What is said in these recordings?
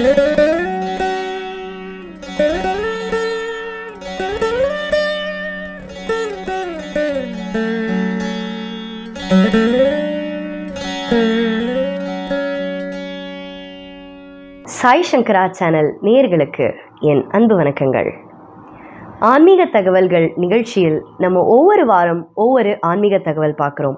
சாய் சங்கரா channel நேர்களுக்கு என் அன்பு வணக்கங்கள். ஆன்மீக தகவல்கள் நிகழ்ச்சியில் நம்ம ஒவ்வொரு வாரம் ஒவ்வொரு ஆன்மீக தகவல் பார்க்குறோம்.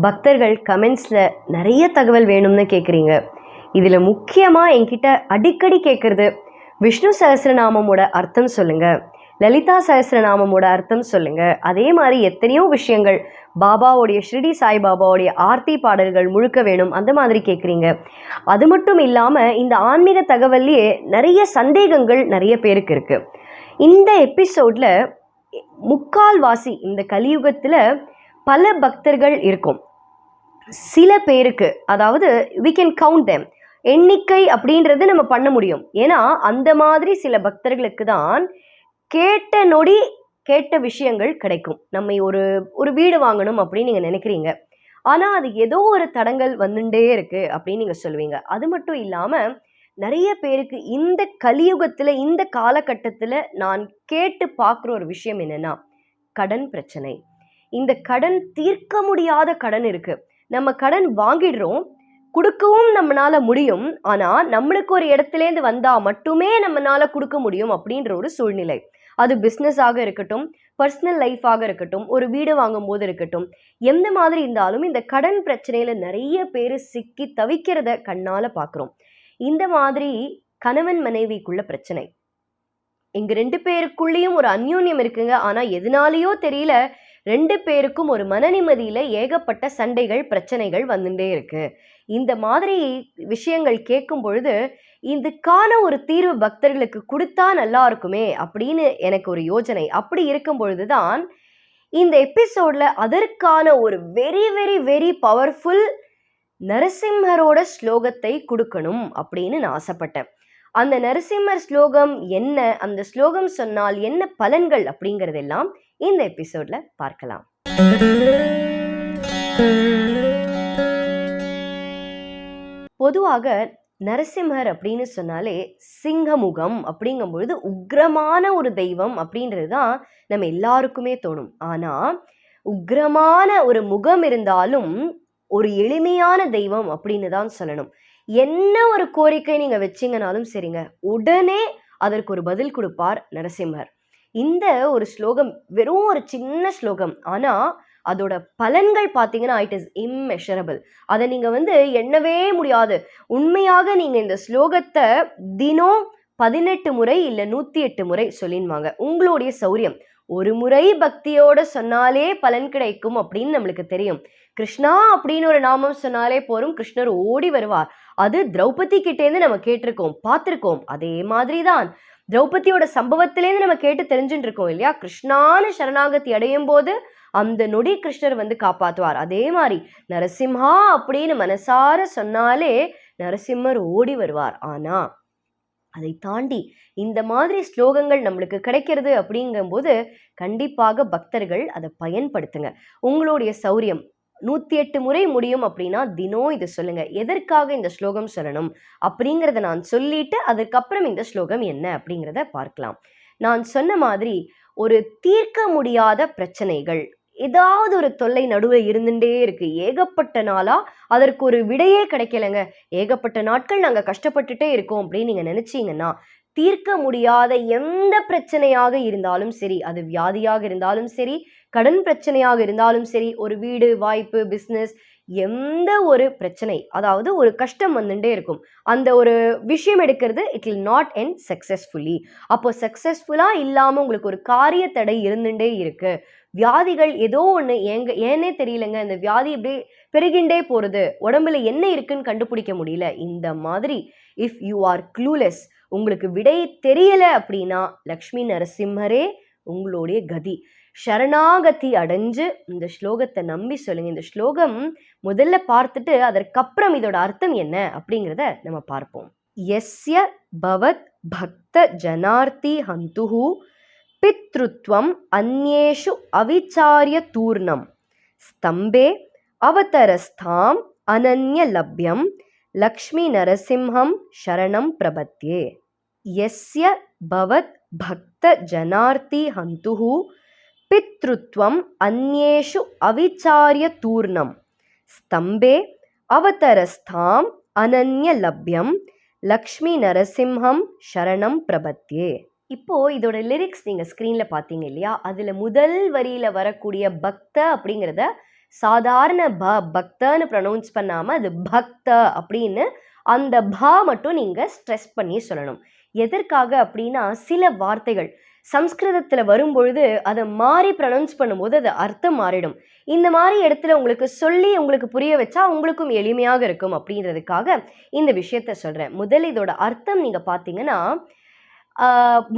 பக்தர்கள் கமெண்ட்ஸில் நிறைய தகவல் வேணும்னு கேட்குறீங்க. இதில் முக்கியமாக என்கிட்ட அடிக்கடி கேட்குறது விஷ்ணு சகசிரநாமமோட அர்த்தம் சொல்லுங்கள் லலிதா சகசிரநாமமோட அர்த்தம் சொல்லுங்கள் அதே மாதிரி எத்தனையோ விஷயங்கள் பாபாவுடைய ஷிரடி சாய்பாபாவுடைய ஆர்த்தி பாடல்கள் முழுக்க வேணும் அந்த மாதிரி கேட்குறீங்க அது மட்டும் இல்லாமல் இந்த ஆன்மீக தகவல்லையே நிறைய சந்தேகங்கள் நிறைய பேருக்கு இருக்குது இந்த எபிசோடில் முக்கால்வாசி இந்த கலியுகத்தில் பல பக்தர்கள் இருக்கும். சில பேருக்கு அதாவது வி கேன் கவுண்ட் தெம் எண்ணிக்கை அப்படின்றது நம்ம பண்ண முடியும். ஏன்னா அந்த மாதிரி சில பக்தர்களுக்கு தான் கேட்ட நொடி கேட்ட விஷயங்கள் கிடைக்கும். நம்ம ஒரு ஒரு வீடு வாங்கணும் அப்படின்னு நீங்கள் நினைக்கிறீங்க. ஆனால் அது ஏதோ ஒரு தடங்கள் வந்துட்டே இருக்கு அப்படின்னு நீங்கள் சொல்லுவீங்க. அது மட்டும் இல்லாமல் நிறைய பேருக்கு இந்த கலியுகத்தில் இந்த காலகட்டத்தில் நான் கேட்டு பார்க்குற ஒரு விஷயம் என்னென்னா கடன் பிரச்சனை. இந்த கடன் தீர்க்க முடியாத கடன் இருக்கு. நம்ம கடன் வாங்கிடுறோம் கொடுக்கவும் நம்மளால முடியும். ஆனால் நம்மளுக்கு ஒரு இடத்துலேருந்து வந்தால் மட்டுமே நம்மளால கொடுக்க முடியும் அப்படின்ற ஒரு சூழ்நிலை. அது பிஸ்னஸாக இருக்கட்டும் பர்சனல் லைஃபாக இருக்கட்டும் ஒரு வீடு வாங்கும் போது இருக்கட்டும் எந்த மாதிரி இருந்தாலும் இந்த கடன் பிரச்சனையில் நிறைய பேர் சிக்கி தவிக்கிறத கண்ணால் பார்க்குறோம் இந்த மாதிரி கணவன் மனைவிக்குள்ள பிரச்சனை. இங்க ரெண்டு பேருக்குள்ளேயும் ஒரு அந்யோன்யம் இருக்குங்க. ஆனா எதனாலேயோ தெரியல ரெண்டு பேருக்கும் ஒரு மனநிம்மதியில் ஏகப்பட்ட சண்டைகள் பிரச்சனைகள் வந்துட்டே இருக்கு. இந்த மாதிரி விஷயங்கள் கேட்கும் பொழுது இதுக்கான ஒரு தீர்வு பக்தர்களுக்கு கொடுத்தா நல்லா இருக்குமே அப்படின்னு எனக்கு ஒரு யோசனை அப்படி இருக்கும் பொழுது தான் இந்த எபிசோட்ல அதற்கான ஒரு வெரி வெரி வெரி பவர்ஃபுல் நரசிம்மரோட ஸ்லோகத்தை கொடுக்கணும் அப்படின்னு நான் ஆசைப்பட்டேன். அந்த நரசிம்மர் ஸ்லோகம் என்ன? அந்த ஸ்லோகம் சொன்னால் என்ன பலன்கள் அப்படிங்கிறதெல்லாம் இந்த எபிசோட்ல பார்க்கலாம். பொதுவாக நரசிம்மர் அப்படின்னு சொன்னாலே சிங்கமுகம் அப்படிங்கும் பொழுது உக்ரமான ஒரு தெய்வம் அப்படின்றது தான் நம்ம எல்லாருக்குமே தோணும். ஆனால் உக்ரமான ஒரு முகம் இருந்தாலும் ஒரு எளிமையான தெய்வம் அப்படின்னு தான் சொல்லணும். என்ன ஒரு கோரிக்கை நீங்கள் வச்சிங்கனாலும் சரிங்க. உடனே அதற்கு ஒரு பதில் கொடுப்பார் நரசிம்மர். இந்த ஒரு ஸ்லோகம் வெறும் ஒரு சின்ன ஸ்லோகம். ஆனால் அதோட பலன்கள் பார்த்தீங்கன்னா இட் இஸ் இம்மெஷரபிள் அதை நீங்கள் வந்து எண்ணவே முடியாது. உண்மையாக நீங்கள் இந்த ஸ்லோகத்தை தினம் பதினெட்டு முறை இல்லை நூற்றி எட்டு முறை சொல்லின்வாங்க உங்களுடைய சௌரியம். ஒரு முறை பக்தியோட சொன்னாலே பலன் கிடைக்கும் அப்படின்னு நம்மளுக்கு தெரியும். கிருஷ்ணா அப்படின்னு ஒரு நாமம் சொன்னாலே போரும் கிருஷ்ணர் ஓடி வருவார். அது திரௌபதி கிட்டேருந்து நம்ம கேட்டிருக்கோம் பார்த்துருக்கோம் அதே மாதிரி தான் திரௌபதியோட சம்பவத்திலேருந்து நம்ம கேட்டு தெரிஞ்சுட்டு இருக்கோம் இல்லையா? கிருஷ்ணான்னு சரணாகதி அடையும் போது அந்த நொடி கிருஷ்ணர் வந்து காப்பாற்றுவார் அதே மாதிரி நரசிம்ஹா அப்படின்னு மனசார சொன்னாலே நரசிம்மர் ஓடி வருவார். ஆனா அதை தாண்டி இந்த மாதிரி ஸ்லோகங்கள் நம்மளுக்கு கிடைக்கிறது அப்படிங்கும்போது கண்டிப்பாக பக்தர்கள் அதை பயன்படுத்துங்க. உங்களுடைய சௌரியம் நூற்றி எட்டு முறை முடியும் அப்படின்னா தினம் இதை சொல்லுங்க. எதற்காக இந்த ஸ்லோகம் சொல்லணும்? அப்படிங்கிறத நான் சொல்லிட்டு அதுக்கப்புறம் இந்த ஸ்லோகம் என்ன அப்படிங்கிறத பார்க்கலாம். நான் சொன்ன மாதிரி ஒரு தீர்க்க முடியாத பிரச்சனைகள். ஏதாவது ஒரு தொல்லை நடுவில் இருந்துட்டே இருக்கு. ஏகப்பட்ட நாளா அதற்கு ஒரு விடையே கிடைக்கலங்க. ஏகப்பட்ட நாட்கள் நாங்கள் கஷ்டப்பட்டுட்டே இருக்கோம் அப்படின்னு நீங்கள் நினைச்சீங்கன்னா தீர்க்க முடியாத எந்த பிரச்சனையாக இருந்தாலும் சரி அது வியாதியாக இருந்தாலும் சரி கடன் பிரச்சனையாக இருந்தாலும் சரி ஒரு வீடு வாய்ப்பு பிஸ்னஸ் எந்த ஒரு பிரச்சனை அதாவது ஒரு கஷ்டம் வந்துட்டே இருக்கும். அந்த ஒரு விஷயம் எடுக்கிறது it will not end successfully அப்போ சக்ஸஸ்ஃபுல்லாக இல்லாமல் உங்களுக்கு ஒரு காரிய தடை இருந்துட்டே இருக்கு. வியாதிகள் ஏதோ ஒன்று ஏங்க ஏனே தெரியலங்க இந்த வியாதி இப்படி பெருகிண்டே போகிறது உடம்புல என்ன இருக்குன்னு கண்டுபிடிக்க முடியல. இந்த மாதிரி இஃப் யூ ஆர் க்ளூலெஸ் உங்களுக்கு விடை தெரியலை அப்படின்னா லக்ஷ்மி நரசிம்மரே உங்களுடைய கதி. சரணாகதி அடைஞ்சு இந்த ஸ்லோகத்தை நம்பி சொல்லுங்க. இந்த ஸ்லோகம் முதல்ல பார்த்துட்டு அதற்கப்புறம் இதோட அர்த்தம் என்ன அப்படிங்கிறத நம்ம பார்ப்போம். எஸ்ய பவத் பக்த ஜனார்த்தி ஹந்துஹு பித்ருத்வம் அந்நேஷு அவிச்சாரிய தூர்ணம். ஸ்தம்பே அவதரஸ்தாம் அனன்ய லப்யம் லக்ஷ்மி நரசிம்ஹம் சரணம் பிரபத்தியே यस्य பவத் பக்த ஜனார்த்தி ஹந்துஹு பித்ருத்வம் அந்நேஷு அவிச்சாரிய தூர்ணம். ஸ்தம்பே அவதரஸ்தாம் அனன்ய லப்யம் லக்ஷ்மி நரசிம்ஹம் சரணம் பிரபத்யே. இப்போ இதோட லிரிக்ஸ் நீங்கள் ஸ்க்ரீனில் பார்த்தீங்க இல்லையா? அதில் முதல் வரியில் வரக்கூடிய பக்த அப்படிங்கிறத சாதாரண ப பக்தன்னு ப்ரொனவுன்ஸ் பண்ணாமல் அது பக்த அப்படின்னு அந்த பா மட்டும் நீங்கள் ஸ்ட்ரெஸ் பண்ணி சொல்லணும். எதற்காக அப்படின்னா சில வார்த்தைகள். சம்ஸ்கிருதத்தில் வரும்பொழுது அதை மாறி ப்ரனவுன்ஸ் பண்ணும்போது அது அர்த்தம் மாறிடும். இந்த மாதிரி இடத்துல உங்களுக்கு சொல்லி உங்களுக்கு புரிய வச்சா உங்களுக்கும் எளிமையாக இருக்கும் அப்படின்றதுக்காக இந்த விஷயத்த சொல்கிறேன் முதல் இதோட அர்த்தம் நீங்கள் பார்த்தீங்கன்னா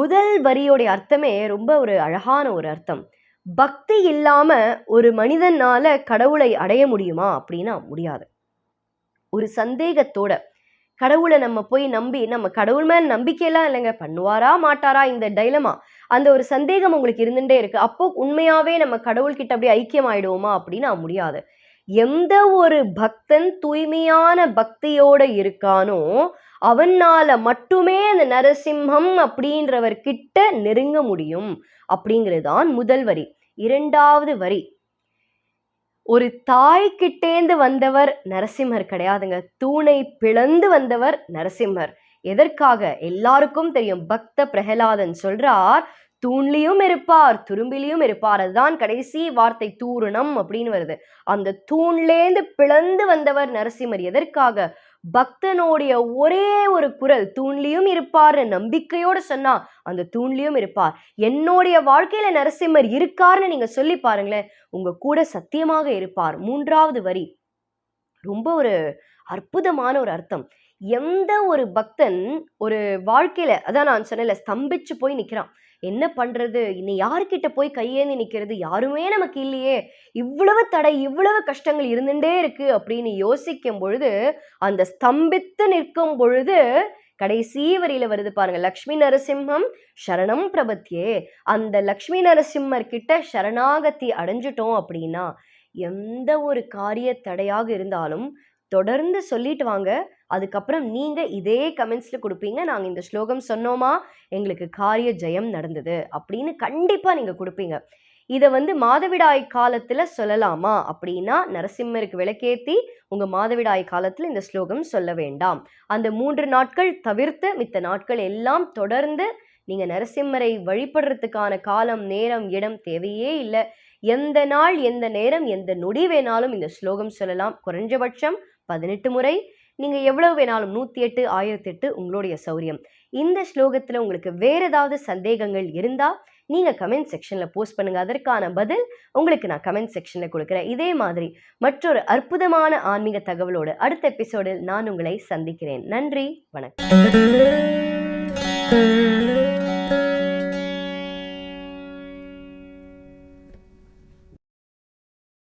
முதல் வரியோடைய அர்த்தமே ரொம்ப ஒரு அழகான ஒரு அர்த்தம். பக்தி இல்லாமல் ஒரு மனிதனால் கடவுளை அடைய முடியுமா அப்படின்னா முடியாது. ஒரு சந்தேகத்தோட கடவுளை நம்ம போய் நம்பி நம்ம கடவுள் மேல நம்பிக்கையெல்லாம் இல்லைங்க. பண்ணுவாரா மாட்டாரா இந்த டைலமா அந்த ஒரு சந்தேகம் உங்களுக்கு இருந்துட்டே இருக்கு. அப்போ உண்மையாவே நம்ம கடவுள்கிட்ட அப்படியே ஐக்கியம் ஆயிடுவோமா அப்படின்னா முடியாது. எந்த ஒரு பக்தன் தூய்மையான பக்தியோட இருக்கானோ அவனால மட்டுமே அந்த நரசிம்ஹம் அப்படின்றவர் கிட்ட நெருங்க முடியும். அப்படிங்கிறது தான் முதல் வரி. இரண்டாவது வரி. ஒரு தாய்கிட்டேந்து வந்தவர் நரசிம்மர் கிடையாதுங்க. தூணை பிளந்து வந்தவர் நரசிம்மர். எதற்காக? எல்லாருக்கும் தெரியும். பக்த பிரகலாதன் சொல்றார் தூண்லியும் இருப்பார் துரும்பிலையும் இருப்பார். அதுதான் கடைசி வார்த்தை தூரணம் அப்படின்னு வருது. அந்த தூண்லேந்து பிளந்து வந்தவர் நரசிம்மர். எதற்காக? பக்தனுடைய ஒரே ஒரு குரல் தூண்லியும் இருப்பார்னு நம்பிக்கையோடு சொன்னா அந்த தூண்லியும் இருப்பார் என்னுடைய வாழ்க்கையில நரசிம்மர் இருக்காருன்னு நீங்க சொல்லி பாருங்களேன் உங்க கூட சத்தியமாக இருப்பார். மூன்றாவது வரி. ரொம்ப ஒரு அற்புதமான ஒரு அர்த்தம். எந்த ஒரு பக்தன் ஒரு வாழ்க்கையில அதான் நான் சொன்னேன்ல ஸ்தம்பிச்சு போய் நிக்கிறான். என்ன பண்றது? இன்னும் யார்கிட்ட போய் கையேந்தி நிக்கிறது? யாருமே நமக்கு இல்லையே. இவ்வளவு தடை இவ்வளவு கஷ்டங்கள் இருந்துட்டே இருக்கு அப்படின்னு யோசிக்கும் பொழுது அந்த ஸ்தம்பித்து நிற்கும் பொழுது கடைசி வரியில வருது பாருங்க லக்ஷ்மி நரசிம்மம் சரணம் பிரபத்தியே. அந்த லக்ஷ்மி நரசிம்மர் கிட்ட சரணாகத்தி அடைஞ்சிட்டோம் அப்படின்னா எந்த ஒரு காரிய தடையாக இருந்தாலும் தொடர்ந்து சொல்லிட்டு வாங்க. அதுக்கப்புறம் நீங்கள் இதே கமெண்ட்ஸில் கொடுப்பீங்க. நாங்கள் இந்த ஸ்லோகம் சொன்னோமா? எங்களுக்கு காரிய ஜெயம் நடந்தது அப்படின்னு கண்டிப்பாக நீங்கள் கொடுப்பீங்க. இதை வந்து மாதவிடாய் காலத்தில் சொல்லலாமா? அப்படின்னா நரசிம்மருக்கு விளக்கேற்றி உங்கள் மாதவிடாய் காலத்தில் இந்த ஸ்லோகம் சொல்ல வேண்டாம். அந்த மூன்று நாட்கள் தவிர்த்து மித்த நாட்கள் எல்லாம் தொடர்ந்து நீங்கள் நரசிம்மரை வழிபடுறதுக்கான காலம் நேரம் இடம் தேவையே இல்லை. எந்த நாள் எந்த நேரம் எந்த நொடி வேணாலும் இந்த ஸ்லோகம் சொல்லலாம். குறைஞ்சபட்சம் பதினெட்டு முறை. நீங்கள் எவ்வளவு வேணாலும் நூத்தி எட்டு ஆயிரத்தி எட்டு உங்களுடைய சௌரியம். இந்த ஸ்லோகத்தில் உங்களுக்கு வேறு ஏதாவது சந்தேகங்கள் இருந்தால் நீங்கள் கமெண்ட் செக்ஷனில் போஸ்ட் பண்ணுங்க. அதற்கான பதில் உங்களுக்கு நான் கமெண்ட் செக்ஷனில் கொடுக்குறேன். இதே மாதிரி மற்றொரு அற்புதமான ஆன்மீக தகவலோடு அடுத்த எபிசோடில் நான் உங்களை சந்திக்கிறேன். நன்றி வணக்கம்.